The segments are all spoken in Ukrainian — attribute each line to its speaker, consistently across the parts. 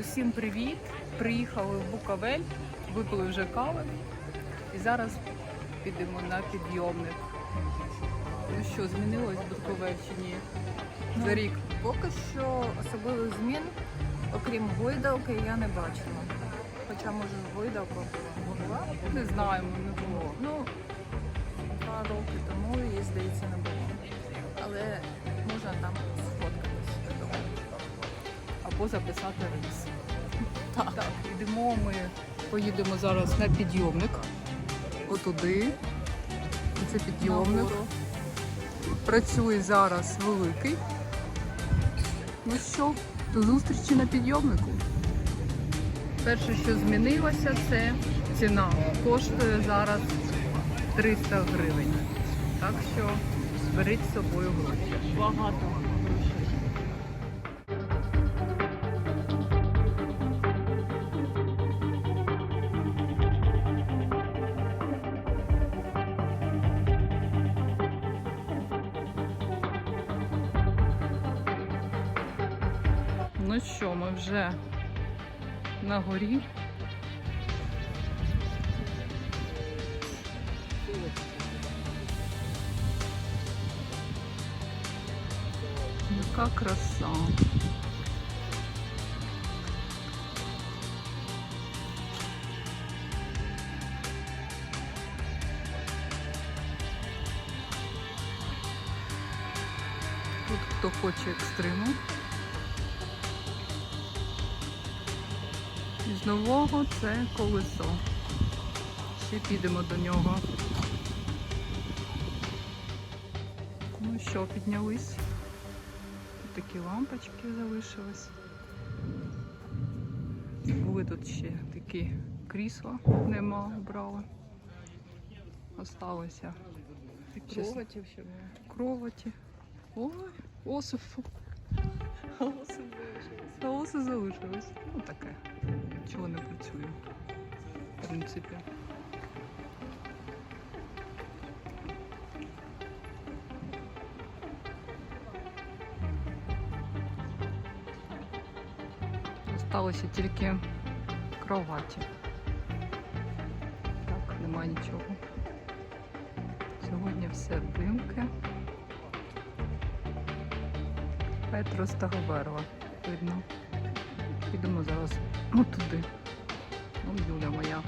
Speaker 1: Усім привіт! Приїхали в Буковель, випили вже кави і зараз підемо на підйомник. Ну що, змінилось Буковель чи ні? За рік.
Speaker 2: Поки що особливих змін, окрім гойдалки, я не бачила. Хоча, може, гойдалка була.
Speaker 1: Не знаємо, не було.
Speaker 2: Ну, два роки тому її, здається, не було. Але можна там.
Speaker 1: Або записати рейс.
Speaker 2: Так.
Speaker 1: Так, йдемо ми, поїдемо зараз на підйомник. Отуди. Це підйомник. Працює зараз великий. Ну що, до зустрічі на підйомнику. Перше, що змінилося, це ціна. Коштує зараз 300 гривень. Так що беріть з собою гроші.
Speaker 2: Багато
Speaker 1: вже на горі. Яка краса. Тут хто хоче екстриму. Нового це колесо. Ще підемо до нього. Ну що, піднялись. Тут такі лампочки залишились. Були тут ще такі крісла, нема, брали. Осталося. Чесно,
Speaker 2: Кроватів ще було.
Speaker 1: Кроваті. Ой, осифу.
Speaker 2: Голоси залишилися.
Speaker 1: Голоси залишились. Ну таке. Чого не працює. В принципі. Осталося тільки кроваті. Так, нема нічого. Сьогодні все димке. Петрос та Говерла. Видно. Підемо зараз от туди. Ну, Юля моя.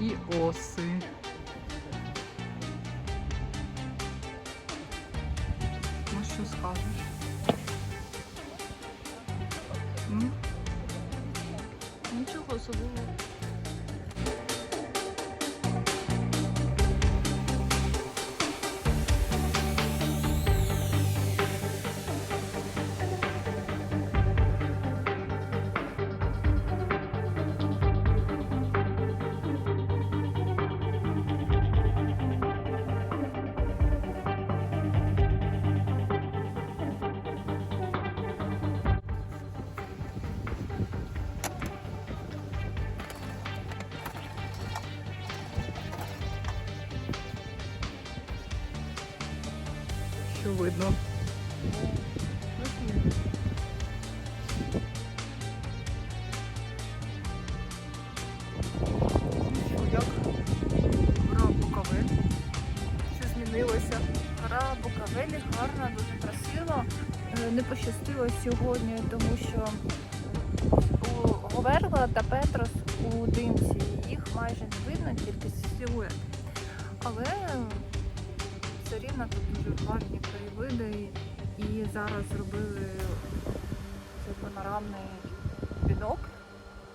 Speaker 1: І оси. Ну що скажеш? Видно? Як? Гора Буковель.
Speaker 2: Що змінилося? Гора Буковелі гарна, дуже красиво. Е, Не пощастило сьогодні, тому що у Говерла та Петрос у димці їх майже не видно, тільки силует. Але все рівно тут дуже гарні краєвиди і зараз зробили цей панорамний бінок,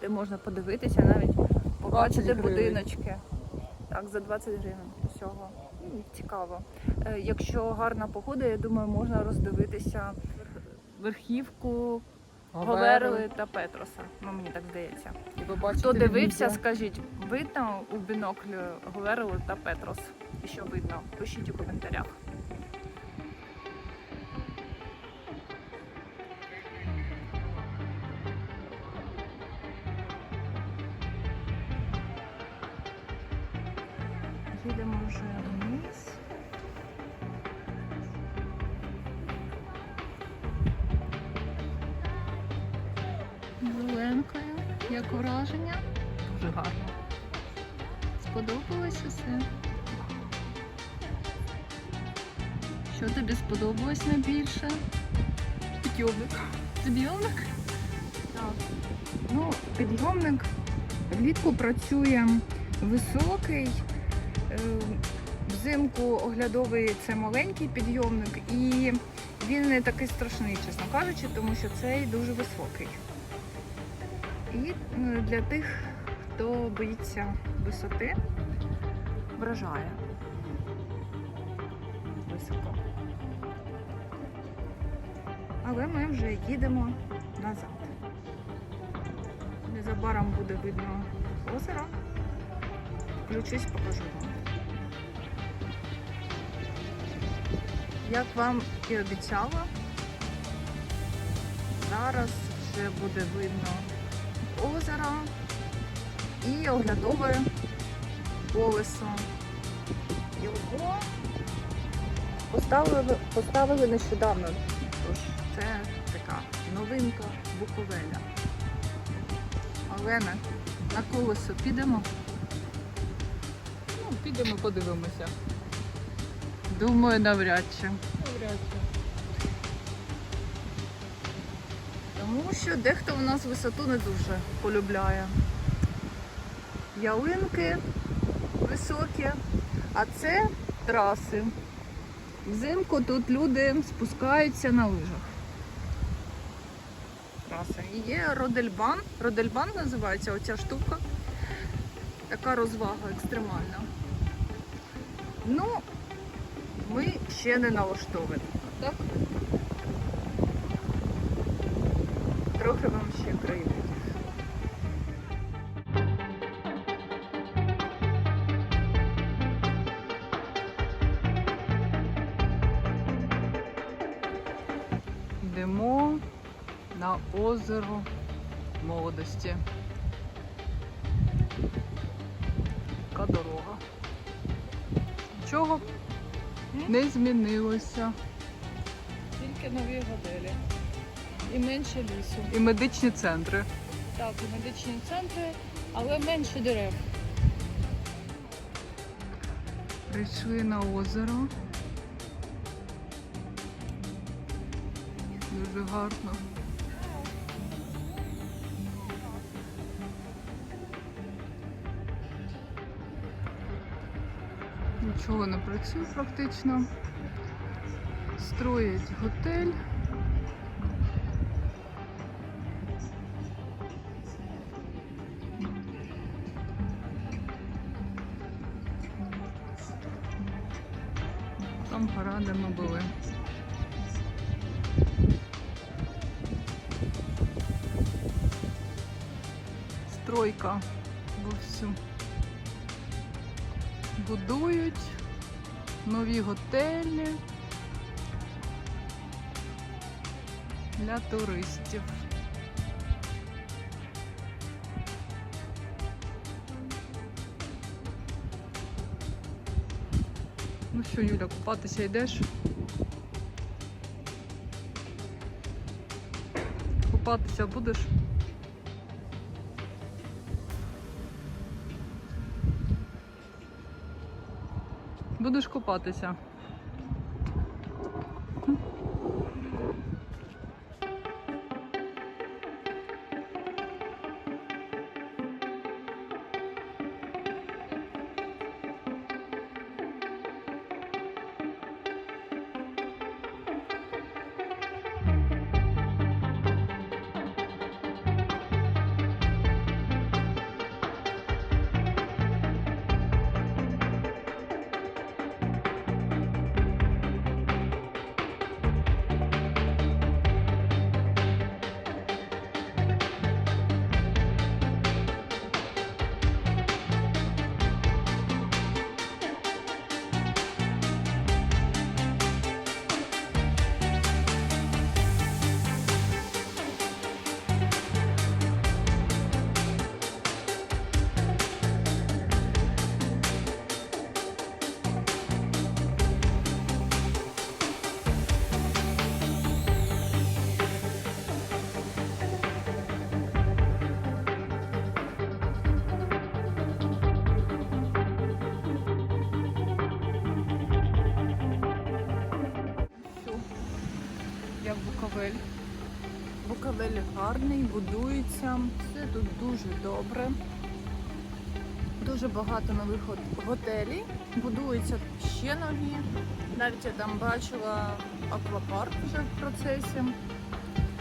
Speaker 2: де можна подивитися навіть побачити будиночки. Так, за 20 гривень всього. Ну, Цікаво. Е, Якщо гарна погода, я думаю, можна роздивитися верхівку Говерли та Петроса. Ну, мені так здається. Хто дивився, скажіть, видно у біноклі Говерли та Петрос? І що видно? Пишіть у коментарях. Їдемо вже вниз. Ну, Як враження?
Speaker 1: Дуже гарно.
Speaker 2: Сподобалось усе? Що тобі сподобалось найбільше?
Speaker 1: Підйомник.
Speaker 2: Підйомник? Так. Ну, підйомник влітку працює високий. е, Взимку оглядовий це маленький підйомник, і він не такий страшний, чесно кажучи, тому що цей дуже високий. І е, для тих, хто боїться висоти, вражає Але ми вже їдемо назад. Незабаром буде видно озеро. Включусь, покажу вам. Як вам і обіцяла, зараз вже буде видно озеро і оглядове колесо. Його поставили, поставили нещодавно. Тож це така новинка Буковеля. Олена, на колесо підемо?
Speaker 1: Ну, підемо подивимося.
Speaker 2: Думаю, навряд чи.
Speaker 1: Навряд чи.
Speaker 2: Тому що дехто у нас висоту не дуже полюбляє. Ялинки високі, а це траси. Взимку тут люди спускаються на лижах. Траса. Є Родельбан. Родельбан називається оця штука. Така розвага екстремальна. Ну, ми ще не налаштовані. Так? Трохи вам ще країни.
Speaker 1: Йдемо на озеро молодості. Така дорога. Нічого не змінилося.
Speaker 2: Тільки нові готелі. І менше лісу.
Speaker 1: І медичні центри.
Speaker 2: Так, і медичні центри, але менше дерев.
Speaker 1: Прийшли на озеро. Дуже гарно. Нічого не працює практично. Строять готель. Там гора, де ми були. Стройка вовсю. Будують нові готелі для туристів. Ну що, Юля, купатися йдеш? Купатися будеш? Будеш купатися. Буковель
Speaker 2: гарний, будується, все тут дуже добре. Дуже багато нових гот- готелів. Будуються ще нові. Навіть я там бачила аквапарк вже в процесі.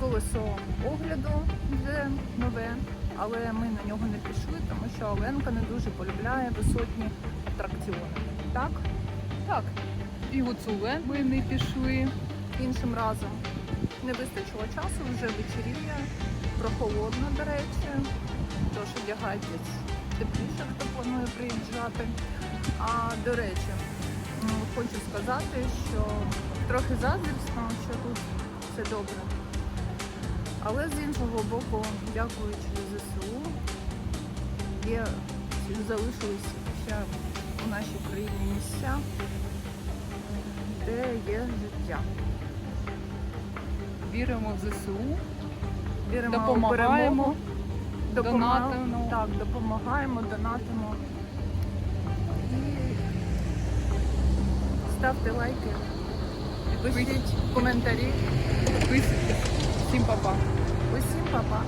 Speaker 2: Колесо огляду вже нове, але ми на нього не пішли, тому що Оленка не дуже полюбляє висотні атракціони. Так,
Speaker 1: Так. І Гуцулен ми не пішли.
Speaker 2: іншим разом не вистачило часу, вже вечеріє, прохолодно, до речі. Тож одягайтесь тепліше, хто планує приїжджати. А до речі, хочу сказати, що трохи заздрісно, що тут все добре. Але з іншого боку, дякуючи ЗСУ, є залишились ще у нашій країні місця, де є життя.
Speaker 1: Віримо в ЗСУ.
Speaker 2: Віримо
Speaker 1: Допомагаємо,
Speaker 2: перемогу. Допома-
Speaker 1: донатимо.
Speaker 2: Так, допомагаємо, донатимо. І ставте лайки, пишіть коментарі.
Speaker 1: Підписуйтесь. Всім па-па.
Speaker 2: Усім па-па.